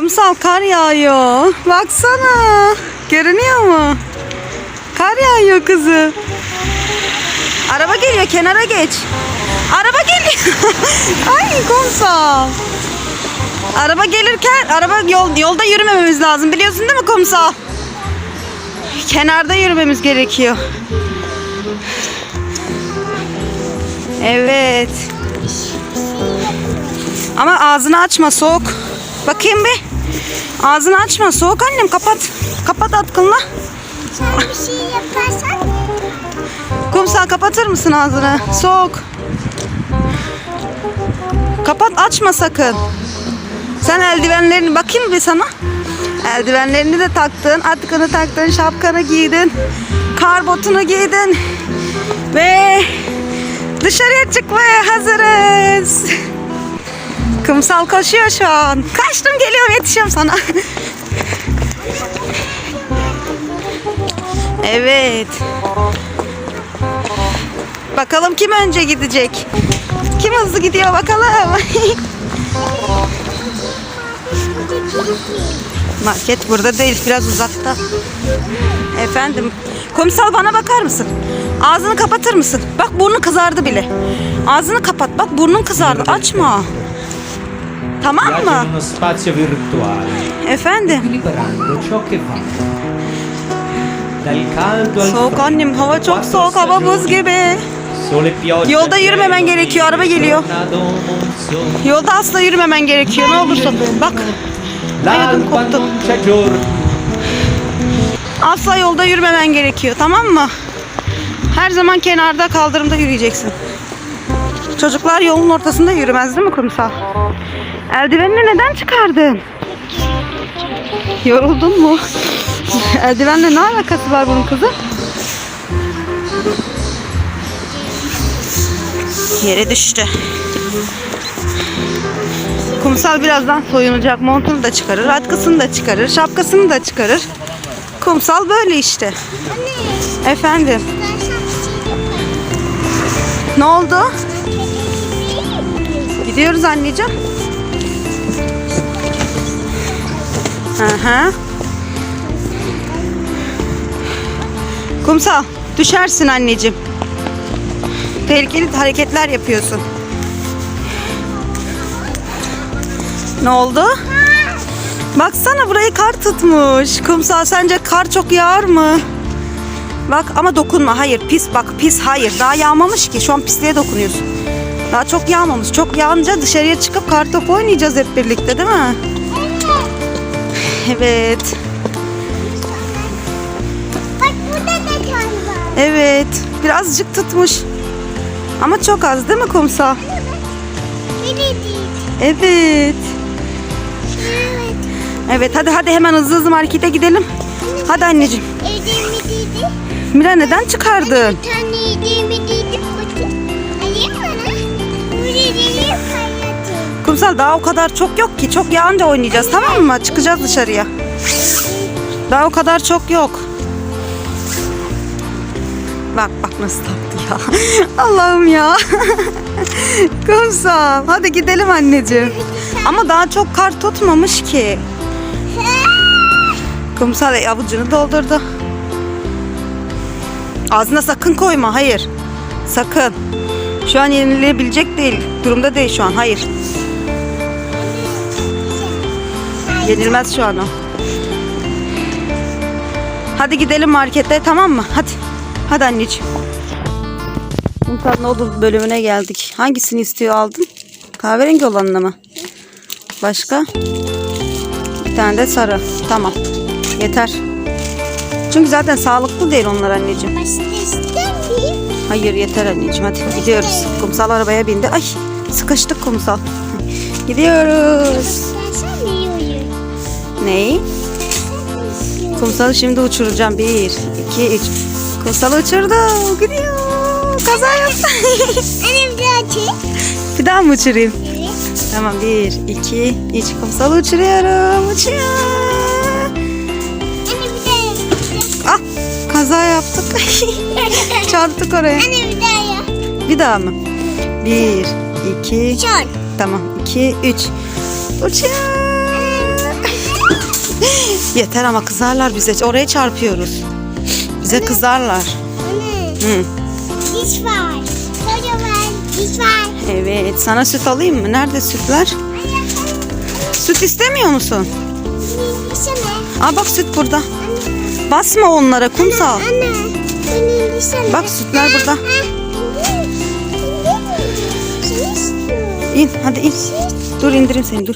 Kumsal kar yağıyor. Baksana. Görünüyor mu? Kar yağıyor kızı. Araba geliyor kenara geç. Araba geliyor. Ay kumsal. Araba gelirken araba yol, yolda yürümememiz lazım. Biliyorsun değil mi kumsal? Kenarda yürümemiz gerekiyor. Evet. Ama ağzını açma soğuk. Bakayım bir. Ağzını açma soğuk annem kapat. Kapat atkınla. Sen bir şey yaparsan Kumsal kapatır mısın ağzını? Soğuk. Kapat açma sakın. Sen eldivenlerini bakayım bir sana. Eldivenlerini de taktın, atkını taktın, şapkanı giydin, kar botunu giydin ve dışarıya çıkmaya hazırız. Kumsal koşuyor şu an. Kaçtım geliyorum yetişiyorum sana. evet. Bakalım kim önce gidecek? Kim hızlı gidiyor bakalım. Market burada değil, biraz uzakta. Efendim, komisal bana bakar mısın? Ağzını kapatır mısın? Bak burnu kızardı bile. Ağzını kapat, bak burnun kızardı. Açma. Tamam mı? uno spazio virtuale, Efendim. equilibrando ciò che va. Dal caldo al Soğuk freddo, annem, hava çok quattro soğuk, hava buz stagioni, gibi. Sole, pioggia, Yolda yürümemen gelo, gerekiyor, araba geliyor. tornado. Yolda asla yürümemen gerekiyor. Ne olursa. Bak, Ayağım L'alba koptu. giorno, Asla yolda yürümemen gerekiyor tamam mı? Her zaman kenarda kaldırımda yürüyeceksin. Çocuklar yolun ortasında yürümez değil mi kumsal? Eldivenini neden çıkardın? Yoruldun mu? Eldivenle ne alakası var bunun kızım? Yere düştü. Kumsal birazdan soyunacak. Montunu da çıkarır, atkısını da çıkarır, şapkasını da çıkarır. Kumsal böyle işte. Efendim, ne oldu? Gidiyoruz anneciğim. Hı. Kumsal, düşersin anneciğim. Tehlikeli hareketler yapıyorsun. Ne oldu? Baksana burayı kar tutmuş. Kumsal sence kar çok yağar mı? Bak ama dokunma. Hayır pis bak pis hayır. Daha yağmamış ki. Şu an pisliğe dokunuyorsun. Daha çok yağmamış. Çok yağınca dışarıya çıkıp kar topu oynayacağız hep birlikte değil mi? Evet. Bak burada da kar var. Evet. Birazcık tutmuş. Ama çok az değil mi kumsal? Evet. Evet. Evet hadi hadi hemen hızlı hızlı markete gidelim. Hadi anneciğim. Evde mi? Mira neden çıkardın? Bir tane evde mi Kumsal daha o kadar çok yok ki. Çok yağınca oynayacağız tamam mı? Çıkacağız dışarıya. Daha o kadar çok yok. Bak bak nasıl taktı ya. Allah'ım ya. Kumsal hadi gidelim anneciğim. Ama daha çok kar tutmamış ki. Kumsal avucunu doldurdu. Ağzına sakın koyma hayır. Sakın. Şu an yenilebilecek değil. Durumda değil şu an. Hayır. Yenilmez şu an o. Hadi gidelim markete tamam mı? Hadi. Hadi anneciğim. Umutlar Noodle bölümüne geldik. Hangisini istiyor aldın? Kahverengi olanını mı? Başka? Bir tane de sarı. Tamam. Yeter. Çünkü zaten sağlıklı değil onlar anneciğim. Hayır yeter anneciğim hadi gidiyoruz. Kumsal arabaya bindi. Ay sıkıştık kumsal. Gidiyoruz. Neyi? Kumsalı şimdi uçuracağım. Bir, iki, üç. Kumsalı uçurdu. Gidiyor. Kaza yaptı. Annem bir açayım. bir daha mı uçurayım? Evet. Tamam bir, iki, üç. Kumsalı uçuruyorum. Uçuyor. Anne bir daha. Ah kaza yaptık. Çarptık oraya. Anne bir daha yap. Bir daha mı? Bir, iki, Çor. tamam. iki, üç. Uçuyor. Yeter ama kızarlar bize. Oraya çarpıyoruz. Bize kızarlar. Anne. Hı. Diş var. Kocaman diş var. Evet. Sana süt alayım mı? Nerede sütler? Anne. Süt istemiyor musun? Aa bak süt burada. Anne. Basma onlara kumsal. Anne. Benim dişime. Bak sütler burada. Şunu istiyorum. İn hadi in. Dur indireyim seni dur.